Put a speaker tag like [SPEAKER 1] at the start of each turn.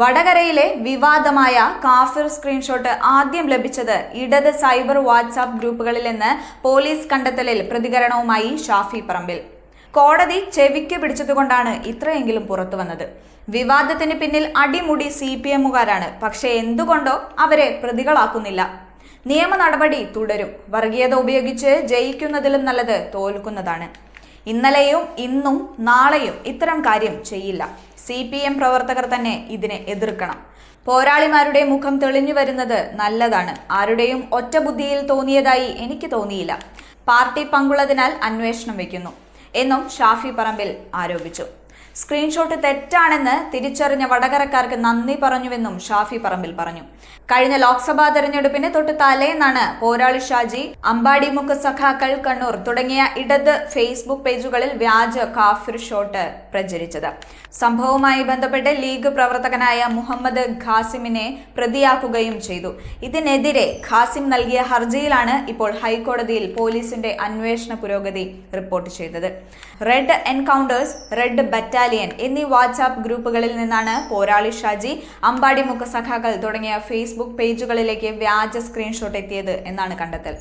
[SPEAKER 1] വടകരയിലെ വിവാദമായ കാഫിർ സ്ക്രീൻഷോട്ട് ആദ്യം ലഭിച്ചത് ഇടത് സൈബർ വാട്സാപ്പ് ഗ്രൂപ്പുകളിൽ നിന്ന് പോലീസ് കണ്ടെത്തലിൽ പ്രതികരണവുമായി ഷാഫി പറമ്പിൽ. കോടതി ചെവിക്ക് പിടിച്ചതുകൊണ്ടാണ് ഇത്രയെങ്കിലും പുറത്തു വന്നത്. വിവാദത്തിന് പിന്നിൽ അടിമുടി സി പി എമ്മുകാരാണ്. പക്ഷേ എന്തുകൊണ്ടോ അവരെ പ്രതികളാക്കുന്നില്ല. നിയമ നടപടി തുടരും. വർഗീയത ഉപയോഗിച്ച് ജയിക്കുന്നതിലും നല്ലത് തോൽക്കുന്നതാണ്. ഇന്നലെയും ഇന്നും നാളെയും ഇത്തരം കാര്യം ചെയ്യില്ല. സി പി എം പ്രവർത്തകർ തന്നെ ഇതിനെ എതിർക്കണം. പോരാളിമാരുടെ മുഖം തെളിഞ്ഞു വരുന്നത് നല്ലതാണ്. ആരുടെയും ഒറ്റ ബുദ്ധിയിൽ തോന്നിയതായി എനിക്ക് തോന്നിയില്ല. പാർട്ടി പങ്കുള്ളതിനാൽ അന്വേഷണം വയ്ക്കുന്നു. എന്നും ഷാഫി പറമ്പിൽ ആരോപിച്ചു. സ്ക്രീൻഷോട്ട് തെറ്റാണെന്ന് തിരിച്ചറിഞ്ഞ വടകരക്കാർക്ക് നന്ദി പറഞ്ഞുവെന്നും ഷാഫി പറമ്പിൽ പറഞ്ഞു. കഴിഞ്ഞ ലോക്സഭാ തെരഞ്ഞെടുപ്പിന് തൊട്ട് തലേന്നാണ് പോരാളി ഷാജി അമ്പാടിമുക്ക് സഖാക്കൾ കണ്ണൂർ തുടങ്ങിയ ഇടത് ഫേസ്ബുക്ക് പേജുകളിൽ വ്യാജ കാഫിർ ഷോട്ട് പ്രചരിച്ചത്. സംഭവവുമായി ബന്ധപ്പെട്ട് ലീഗ് പ്രവർത്തകനായ മുഹമ്മദ് ഖാസിമിനെ പ്രതിയാക്കുകയും ചെയ്തു. ഇതിനെതിരെ ഖാസിം നൽകിയ ഹർജിയിലാണ് ഇപ്പോൾ ഹൈക്കോടതിയിൽ പോലീസിന്റെ അന്വേഷണ പുരോഗതി റിപ്പോർട്ട് ചെയ്തത്. റെഡ് എൻകൗണ്ടേഴ്സ് റെഡ് ബറ്റാലിയൻ എന്നീ വാട്സാപ്പ് ഗ്രൂപ്പുകളിൽ നിന്നാണ് പോരാളി ഷാജി അമ്പാടിമുഖ സഖാക്കൾ തുടങ്ങിയ ഫേസ്ബുക്ക് പേജുകളിലേക്ക് വ്യാജ സ്ക്രീൻഷോട്ട് എത്തിയത് എന്നാണ് കണ്ടെത്തൽ.